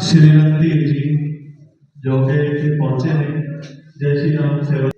ਸ਼੍ਰੀ ਰਣਧੀਰ ਜੀ ਜੋ ਕਿ ਇੱਥੇ ਪਹੁੰਚੇ ਨੇ। ਜੈ ਸ਼੍ਰੀ ਰਾਮ ਸੇਵਾ।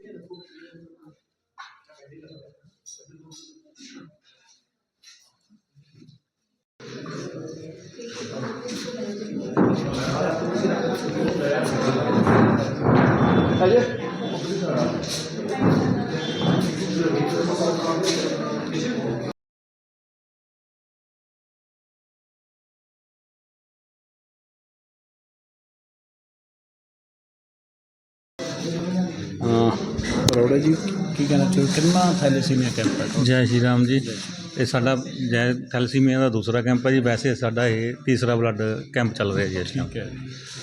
ਅਰੋੜਾ ਜੀ। ਕੀ ਕਹਿਣਾ ਚਾਹੋ? ਕਿੰਨਾ ਥੈਲੇਸੀਮੀਆ ਕੈਂਪ ਹੈ? ਜੈ ਸ਼੍ਰੀ ਰਾਮ ਜੀ। ਇਹ ਸਾਡਾ ਜੈ ਥੈਲਸੀਮੀਆ ਦਾ ਦੂਸਰਾ ਕੈਂਪ ਹੈ ਜੀ। ਵੈਸੇ ਸਾਡਾ ਇਹ ਤੀਸਰਾ ਬਲੱਡ ਕੈਂਪ ਚੱਲ ਰਿਹਾ ਜੀ ਇਸ ਟਾਈਮ ਠੀਕ ਹੈ।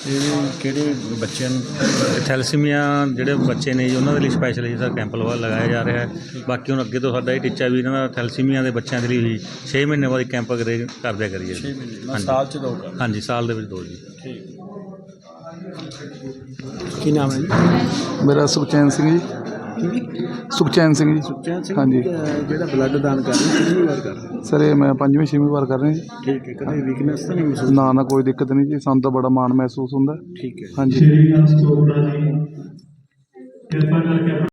ਇਹ ਕਿਹੜੇ ਬੱਚਿਆਂ ਨੂੰ? ਥੈਲਸੀਮੀਆ ਜਿਹੜੇ ਬੱਚੇ ਨੇ ਜੀ ਉਹਨਾਂ ਦੇ ਲਈ ਸਪੈਸ਼ਲ ਹੀ ਸਰ ਕੈਂਪ ਲਵਾ ਲਗਾਇਆ ਜਾ ਰਿਹਾ ਹੈ। ਬਾਕੀ ਹੁਣ ਅੱਗੇ ਤੋਂ ਸਾਡਾ ਇਹ ਟੀਚਾ ਵੀ ਇਹਨਾਂ ਦਾ ਥੈਲਸੀਮੀਆ ਦੇ ਬੱਚਿਆਂ ਦੇ ਲਈ ਵੀ 6 ਮਹੀਨੇ ਬਾਅਦ ਇੱਕ ਕੈਂਪ ਕਰੇ ਕਰਦਿਆ ਕਰੀਏ। 6 ਜੀ। ਮਹੀਨੇ ਹਾਂਜੀ। ਸਾਲ ਚ ਦੋ ਕਰ ਹਾਂਜੀ ਸਾਲ ਦੇ ਵਿੱਚ ਦੋ ਜੀ। ਠੀਕ। ਕੀ ਨਾਮ ਹੈ ਜੀ? ਮੇਰਾ ਸੁਖਚੈਨ ਸਿੰਘ ਜੀ। ਸੁਖਚੈਨ ਸਿੰਘ ਜੀ। ਸੁਖਚੈਨ ਸਿੰਘ ਹਾਂਜੀ। ਅਹ ਜਿਹੜਾ ਬਲੱਡ ਦਾਨ ਕਰ ਰਹੇ ਕਿੰਨੀ ਵਾਰ ਕਰ ਰਹੇ? ਸਰ ਇਹ ਮੈਂ ਪੰਜਵੀਂ ਛੇਵੀਂ ਵਾਰ ਕਰ ਰਿਹਾ ਜੀ। ਠੀਕ ਹੈ ਕਦੇ ਵੀਕਨੈਸ ਤਾਂ ਨਹੀਂ ਮਹਿਸੂਸ ਨਾ ਨਾ ਕੋਈ ਦਿੱਕਤ ਨਹੀਂ ਜੀ। ਸਾਨੂੰ ਤਾਂ ਬੜਾ ਮਾਣ ਮਹਿਸੂਸ ਹੁੰਦਾ। ਠੀਕ ਹੈ। ਹਾਂਜੀ। ਸ਼੍ਰੀ ਹੰਸ ਚੋਪੜਾ ਜੀ। ਕਿਰਪਾ ਕਰਕੇ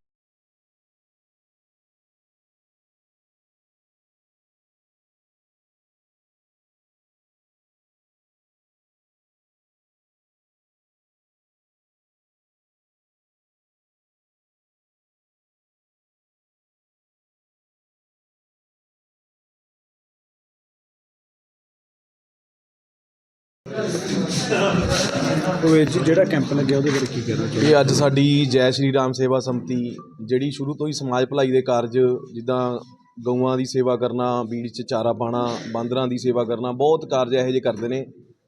ਉਹ ਇਹ ਜਿਹੜਾ ਕੈਂਪ ਲੱਗਿਆ ਉਹਦੇ ਬਾਰੇ ਕੀ ਕਹਿਣਾ ਚਾਹੋ ਇਹ ਅੱਜ ਸਾਡੀ ਜੈ ਸ਼੍ਰੀ ਰਾਮ ਸੇਵਾ ਸੰਮਤੀ, ਜਿਹੜੀ ਸ਼ੁਰੂ ਤੋਂ ਹੀ ਸਮਾਜ ਭਲਾਈ ਦੇ ਕਾਰਜ, ਜਿੱਦਾਂ ਗਊਆਂ ਦੀ ਸੇਵਾ ਕਰਨਾ ਬੀੜ 'ਚ ਚਾਰਾ ਪਾਣਾ ਬਾਂਦਰਾਂ ਦੀ ਸੇਵਾ ਕਰਨਾ, ਬਹੁਤ ਕਾਰਜ ਇਹੋ ਜਿਹੇ ਕਰਦੇ ਨੇ।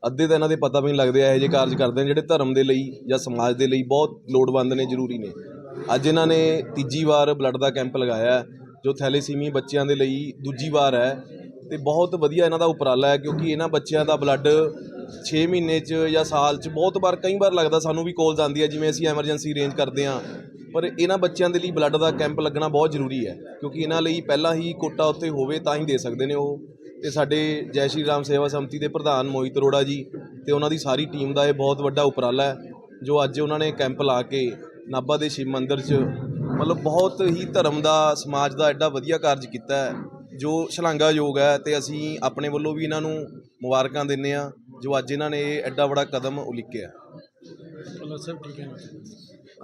ਅੱਧੇ ਤਾਂ ਇਹਨਾਂ ਦੇ ਪਤਾ ਵੀ ਨਹੀਂ ਲੱਗਦੇ ਇਹੋ ਜਿਹੇ ਕਾਰਜ ਕਰਦੇ ਨੇ, ਜਿਹੜੇ ਧਰਮ ਦੇ ਲਈ ਜਾਂ ਸਮਾਜ ਦੇ ਲਈ ਬਹੁਤ ਲੋੜਵੰਦ ਨੇ, ਜ਼ਰੂਰੀ ਨੇ। ਅੱਜ ਇਹਨਾਂ ਨੇ ਤੀਜੀ ਵਾਰ ਬਲੱਡ ਦਾ ਕੈਂਪ ਲਗਾਇਆ ਜੋ ਥੈਲੇਸੀਮੀ ਬੱਚਿਆਂ ਦੇ ਲਈ ਦੂਜੀ ਵਾਰ ਹੈ। ਤੇ ਬਹੁਤ ਵਧੀਆ ਇਹਨਾਂ ਦਾ ਉਪਰਾਲਾ ਹੈ, ਕਿਉਂਕਿ ਇਹਨਾਂ ਬੱਚਿਆਂ ਦਾ ਬਲੱਡ 6 ਮਹੀਨੇ 'ਚ ਜਾਂ ਸਾਲ 'ਚ ਬਹੁਤ ਵਾਰ, ਕਈ ਵਾਰ ਲੱਗਦਾ ਸਾਨੂੰ ਵੀ ਕਾਲਸ ਆਉਂਦੀ ਹੈ ਜਿਵੇਂ ਅਸੀਂ ਐਮਰਜੈਂਸੀ ਅਰੇਂਜ ਕਰਦੇ ਹਾਂ। ਪਰ ਇਹਨਾਂ ਬੱਚਿਆਂ ਦੇ ਲਈ ਬਲੱਡ ਦਾ ਕੈਂਪ ਲੱਗਣਾ ਬਹੁਤ ਜ਼ਰੂਰੀ ਹੈ, ਕਿਉਂਕਿ ਇਹਨਾਂ ਲਈ ਪਹਿਲਾਂ ਹੀ ਕੋਟਾ ਉੱਤੇ ਹੋਵੇ ਤਾਂ ਹੀ ਦੇ ਸਕਦੇ ਨੇ ਉਹ। ਤੇ ਸਾਡੇ ਜੈ ਸ਼੍ਰੀ ਰਾਮ ਸੇਵਾ ਸੰਮਤੀ ਦੇ ਪ੍ਰਧਾਨ ਮੋਹਿਤ ਅਰੋੜਾ ਜੀ ਤੇ ਉਹਨਾਂ ਦੀ ਸਾਰੀ ਟੀਮ ਦਾ ਇਹ ਬਹੁਤ ਵੱਡਾ ਉਪਰਾਲਾ ਹੈ, ਜੋ ਅੱਜ ਉਹਨਾਂ ਨੇ ਕੈਂਪ ਲਾ ਕੇ ਨਾਭਾ ਦੇ ਸ਼ਿਵ ਮੰਦਿਰ 'ਚ ਮਤਲਬ ਬਹੁਤ ਹੀ ਧਰਮ ਦਾ, ਸਮਾਜ ਦਾ ਐਡਾ ਵਧੀਆ ਕਾਰਜ ਕੀਤਾ ਹੈ, ਜੋ ਸ਼ਲਾਘਾਯੋਗ ਹੈ। ਤੇ ਅਸੀਂ ਆਪਣੇ ਵੱਲੋਂ ਵੀ ਇਹਨਾਂ ਨੂੰ ਮੁਬਾਰਕਾਂ ਦਿੰਦੇ ਆ ਜੋ ਅੱਜ ਇਹਨਾਂ ਨੇ ਇਹ ਐਡਾ ਬੜਾ ਕਦਮ ਉਲੀਕਿਆ। ਚਲੋ ਸਰ ਠੀਕ ਹੈ।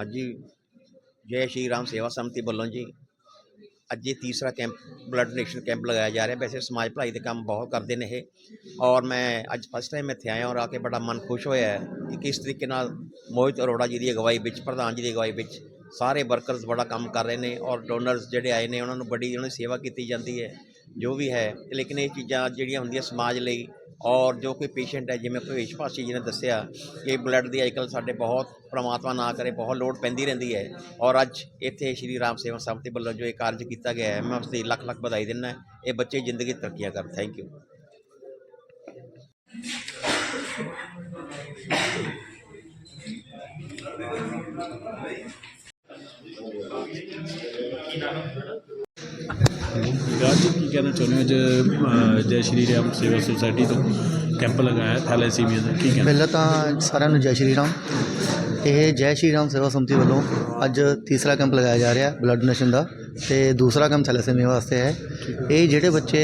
ਅੱਜ ਜੀ ਜੈ ਸ਼੍ਰੀ ਰਾਮ ਸੇਵਾ ਸਮਤੀ ਵੱਲੋਂ ਜੀ ਅੱਜ ਇਹ ਤੀਸਰਾ ਕੈਂਪ ਬਲੱਡ ਡੋਨੇਸ਼ਨ ਕੈਂਪ ਲਗਾਇਆ ਜਾ ਰਿਹਾ। ਵੈਸੇ ਸਮਾਜ ਭਲਾਈ ਦੇ ਕੰਮ ਬਹੁਤ ਕਰਦੇ ਨੇ ਇਹ। ਔਰ ਮੈਂ ਅੱਜ ਫਸਟ ਟਾਈਮ ਇੱਥੇ ਆਇਆ ਔਰ ਆ ਕੇ ਬੜਾ ਮਨ ਖੁਸ਼ ਹੋਇਆ ਹੈ ਕਿ ਕਿਸ ਤਰੀਕੇ ਨਾਲ ਮੋਹਿਤ ਅਰੋੜਾ ਜੀ ਦੀ ਅਗਵਾਈ ਵਿੱਚ ਪ੍ਰਧਾਨ ਜੀ ਦੀ ਅਗਵਾਈ ਵਿੱਚ ਸਾਰੇ ਵਰਕਰਸ ਬੜਾ ਕੰਮ ਕਰ ਰਹੇ ਨੇ ਔਰ ਡੋਨਰਸ ਜਿਹੜੇ ਆਏ ਨੇ ਉਹਨਾਂ ਨੂੰ ਬੜੀ ਉਹਨਾਂ ਦੀ ਸੇਵਾ ਕੀਤੀ ਜਾਂਦੀ ਹੈ ਜੋ ਵੀ ਹੈ। ਲੇਕਿਨ ਇਹ ਚੀਜ਼ਾਂ ਜਿਹੜੀਆਂ ਹੁੰਦੀਆਂ ਸਮਾਜ ਲਈ ਔਰ ਜੋ ਕੋਈ ਪੇਸ਼ੈਂਟ ਹੈ, ਜਿਵੇਂ ਭਵੇਸ਼ ਭਾਸ਼ੀ ਜੀ ਨੇ ਦੱਸਿਆ ਕਿ ਬਲੱਡ ਦੀ ਅੱਜਕੱਲ੍ਹ ਸਾਡੇ ਬਹੁਤ ਪ੍ਰਮਾਤਮਾ ਨਾ ਕਰੇ, ਬਹੁਤ ਲੋੜ ਪੈਂਦੀ ਰਹਿੰਦੀ ਹੈ। ਔਰ ਅੱਜ ਇੱਥੇ ਸ਼੍ਰੀ ਰਾਮ ਸੇਵਾ ਸੰਮਤੀ ਵੱਲੋਂ ਜੋ ਇਹ ਕਾਰਜ ਕੀਤਾ ਗਿਆ ਹੈ, ਮੈਂ ਉਸ ਦੀ ਲੱਖ ਲੱਖ ਵਧਾਈ ਦਿੰਦਾ ਇਹ ਬੱਚੇ ਜ਼ਿੰਦਗੀ ਤਰੱਕੀਆਂ ਕਰਨ। ਥੈਂਕ ਯੂ ਰਾਜ ਜੀ ਕਹਿਣਾ ਚਾਹੁੰਦੇ ਹੋ? ਅੱਜ ਜੈ ਸ਼੍ਰੀ ਰਾਮ ਸੇਵਾ ਸੁਸਾਇਟੀ ਤੋਂ ਕੈਂਪ ਲਗਾਇਆ ਥੈਲੇਸੀਮੀਆ ਦਾ। ਕੀ ਕਹਿਣਾ? ਪਹਿਲਾਂ ਤਾਂ ਸਾਰਿਆਂ ਨੂੰ ਜੈ ਸ਼੍ਰੀ ਰਾਮ। ਇਹ ਜੈ ਸ਼੍ਰੀ ਰਾਮ ਸੇਵਾ ਸੰਮਤੀ ਵੱਲੋਂ ਅੱਜ ਤੀਸਰਾ ਕੈਂਪ ਲਗਾਇਆ ਜਾ ਰਿਹਾ, ਬਲੱਡ ਡੋਨੇਸ਼ਨ ਦਾ। ਤੇ ਦੂਸਰਾ ਕੈਂਪ ਥੈਲੇਸੀਮੀਆ ਵਾਸਤੇ ਹੈ। ਇਹ ਜਿਹੜੇ ਬੱਚੇ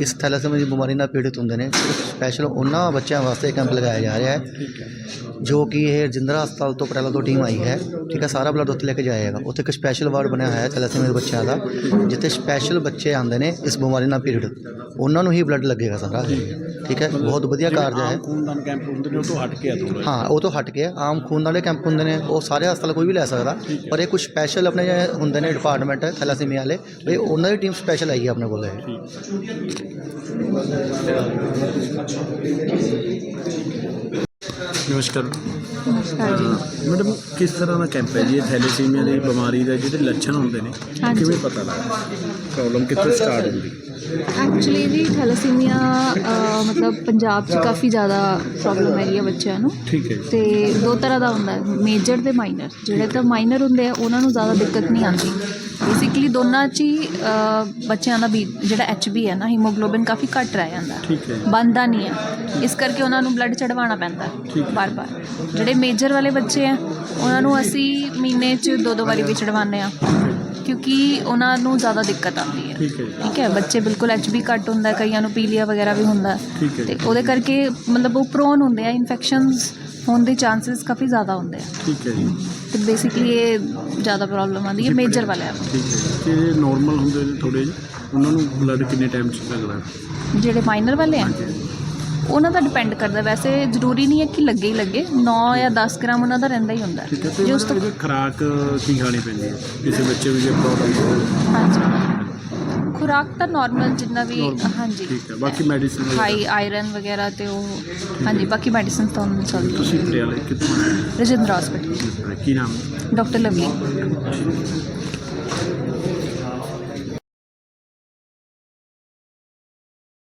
ਇਸ ਥੈਲੇਸੀਮੀਆ ਦੀ ਬਿਮਾਰੀ ਨਾਲ ਪੀੜਿਤ ਹੁੰਦੇ ਨੇ ਸਪੈਸ਼ਲ ਉਹਨਾਂ ਬੱਚਿਆਂ ਵਾਸਤੇ ਇਹ ਕੈਂਪ ਲਗਾਇਆ ਜਾ ਰਿਹਾ ਹੈ ਜੋ ਕਿ ਇਹ ਰਜਿੰਦਰਾ ਹਸਪਤਾਲ ਤੋਂ ਪਟਿਆਲਾ ਤੋਂ ਟੀਮ ਆਈ ਹੈ। ਠੀਕ ਹੈ ਸਾਰਾ ਬਲੱਡ ਉੱਥੇ ਲੈ ਕੇ ਜਾਏਗਾ। ਉੱਥੇ ਇੱਕ ਸਪੈਸ਼ਲ ਵਾਰਡ ਬਣਿਆ ਹੋਇਆ ਹੈ ਥੈਲੇਸੀਮੀਆ ਦੇ ਬੱਚਿਆਂ ਦਾ ਜਿੱਥੇ ਸਪੈਸ਼ਲ ਬੱਚੇ ਆਉਂਦੇ ਨੇ ਇਸ ਬਿਮਾਰੀ ਨਾਲ ਪੀੜਿਤ। ਉਹਨਾਂ ਨੂੰ ਹੀ ਬਲੱਡ ਲੱਗੇਗਾ ਸਾਰਾ ਠੀਕ ਹੈ ਬਹੁਤ ਵਧੀਆ ਕਾਰਜ ਹੈ। ਖੂਨਦਾਨ ਕੈਂਪ ਹੁੰਦੇ ਨੇ ਉਹ ਤੋਂ ਹਟ ਕੇ ਆ ਥੋੜਾ ਹਾਂ ਉਹ ਤੋਂ ਹਟ ਕੇ ਆਮ ਖੂਨ ਵਾਲੇ ਕੈਂਪ ਹੁੰਦੇ ਨੇ ਉਹ ਸਾਰੇ ਹਸਪਤਾਲ ਕੋਈ ਵੀ ਲੈ ਸਕਦਾ ਪਰ ਇਹ ਕੁਝ ਸਪੈਸ਼ਲ ਆਪਣੇ ਹੁੰਦੇ ਨੇ ਡਿਪਾਰਟਮੈਂਟ ਥੈਲਾਸੀਮੀਆ ਵਾਲੇ ਇਹ ਉਹਨਾਂ ਦੀ ਟੀਮ ਸਪੈਸ਼ਲ ਆਈ ਹੈ ਆਪਣੇ ਕੋਲ ਇਹ। ਨਮਸਕਾਰ। ਮੈਡਮ ਕਿਸ ਤਰ੍ਹਾਂ ਦਾ ਕੈਂਪ ਹੈ ਜੀ? ਇਹ ਥੈਲੇਸੀਮੀਆ ਦੀ ਬਿਮਾਰੀ ਦੇ ਜਿਹੜੇ ਲੱਛਣ ਹੁੰਦੇ ਨੇ ਕਿਵੇਂ ਪਤਾ ਲੱਗਦਾ? ਪ੍ਰੋਬਲਮ ਕਿੱਥੋਂ ਸਟਾਰਟ ਹੁੰਦੀ? ਐਕਚੁਅਲੀ ਜੀ ਥੈਲੇਸੀਮੀਆ ਮਤਲਬ ਪੰਜਾਬ 'ਚ ਕਾਫੀ ਜ਼ਿਆਦਾ ਪ੍ਰੋਬਲਮ ਹੈਗੀ ਹੈ ਬੱਚਿਆਂ ਨੂੰ। ਠੀਕ ਹੈ ਜੀ। ਤੇ ਦੋ ਤਰ੍ਹਾਂ ਦਾ ਹੁੰਦਾ ਹੈ। ਮੇਜਰ ਤੇ ਮਾਈਨਰ ਜਿਹੜੇ ਤਾਂ ਮਾਈਨਰ ਹੁੰਦੇ ਆ ਉਹਨਾਂ ਨੂੰ ਜ਼ਿਆਦਾ ਦਿੱਕਤ ਨਹੀਂ ਆਉਂਦੀ। ਬੇਸਿਕਲੀ ਦੋਨਾਂ 'ਚ ਹੀ ਅਹ, ਬੱਚਿਆਂ ਦਾ ਵੀ ਜਿਹੜਾ ਐਚਬੀ ਹੈ ਨਾ ਹੀਮੋਗਲੋਬਿਨ ਕਾਫੀ ਘੱਟ ਰਹਿ ਜਾਂਦਾ। ਠੀਕ ਹੈ। ਬਣਦਾ ਨਹੀਂ ਹੈ। ਇਸ ਕਰਕੇ ਉਹਨਾਂ ਨੂੰ ਬਲੱਡ ਚੜਵਾਉਣਾ ਪੈਂਦਾ ਬਾਰ-ਬਾਰ। ਜਿਹੜੇ ਮੇਜਰ ਵਾਲੇ ਬੱਚੇ ਆ ਉਹਨਾਂ ਨੂੰ ਅਸੀਂ ਮਹੀਨੇ 'ਚ ਦੋ ਦੋ ਵਾਰੀ ਵੀ ਚੜਵਾਉਂਦੇ ਆ ਕਿਉਂਕਿ ਉਹਨਾਂ ਨੂੰ ਜ਼ਿਆਦਾ ਦਿੱਕਤ ਆਉਂਦੀ ਹੈ। ਠੀਕ ਹੈ। ਜੀ ਠੀਕ ਹੈ? ਬੱਚੇ ਬਿਲਕੁਲ ਐਚਬੀ ਘੱਟ ਹੁੰਦਾ ਹੈ, ਕਈਆਂ ਨੂੰ ਪੀਲੀਆ ਵਗੈਰਾ ਵੀ ਹੁੰਦਾ ਹੈ। ਠੀਕ ਹੈ। ਤੇ ਉਹਦੇ ਕਰਕੇ ਮਤਲਬ ਉਹ ਪ੍ਰੋਨ ਹੁੰਦੇ ਆ ਇਨਫੈਕਸ਼ਨਸ ਹੋਣ ਦੇ ਚਾਂਸਸ ਕਾਫੀ ਜ਼ਿਆਦਾ ਹੁੰਦੇ ਆ। ਠੀਕ ਹੈ ਜੀ। ਤੇ ਬੇਸਿਕਲੀ ਇਹ ਜ਼ਿਆਦਾ ਪ੍ਰੋਬਲਮ ਆਉਂਦੀ ਹੈ ਮੇਜਰ ਠੀਕ ਹੈ। ਜਿਹੜੇ ਨਾਰਮਲ ਹੁੰਦੇ ਨੇ ਥੋੜੇ ਜਿਹੇ। ਉਹਨਾਂ ਨੂੰ ਬਲੱਡ ਕਿੰਨੇ ਟਾਈਮ 'ਚ ਲੱਗਦਾ ਜਿਹੜੇ ਮਾਈਨਰ ਵਾਲੇ ਆ ਉਹਨਾਂ ਦਾ ਡਿਪੈਂਡ ਕਰਦਾ। ਵੈਸੇ ਜ਼ਰੂਰੀ ਨਹੀਂ ਹੈ ਕਿ ਲੱਗੇ ਹੀ ਲੱਗੇ। 9 ਜਾਂ 10 ਗ੍ਰਾਮ ਉਹਨਾਂ ਦਾ ਰਹਿੰਦਾ ਹੀ ਹੁੰਦਾ। ਤੇ ਜੇ ਉਸ ਤੋਂ ਖੁਰਾਕ ਕੀ ਖਾਣੀ ਪੈਂਦੀ ਹੈ? ਕਿਸੇ ਬੱਚੇ ਨੂੰ ਜੇ ਪ੍ਰੋਬਲਮ ਹਾਂਜੀ। ਖੁਰਾਕ ਤਾਂ ਨਾਰਮਲ ਜਿੰਨਾ ਵੀ ਹਾਂਜੀ। ਠੀਕ ਹੈ। ਬਾਕੀ ਮੈਡੀਸਿਨ ਹਾਈ ਆਇਰਨ ਵਗੈਰਾ ਤੇ ਉਹ ਹਾਂਜੀ ਬਾਕੀ ਮੈਡੀਸਿਨ ਤਾਂ ਉਹਨਾਂ ਨੂੰ ਚੱਲਦੀ ਤੁਸੀਂ ਪਟਿਆਲੇ ਕਿੱਥੋਂ ਆਏ? ਰਜਿੰਦਰਾ ਹਸਪੀਟਲ ਹੋ? ਕੀ ਨਾਮ? ਹੈ? Doctor Lovely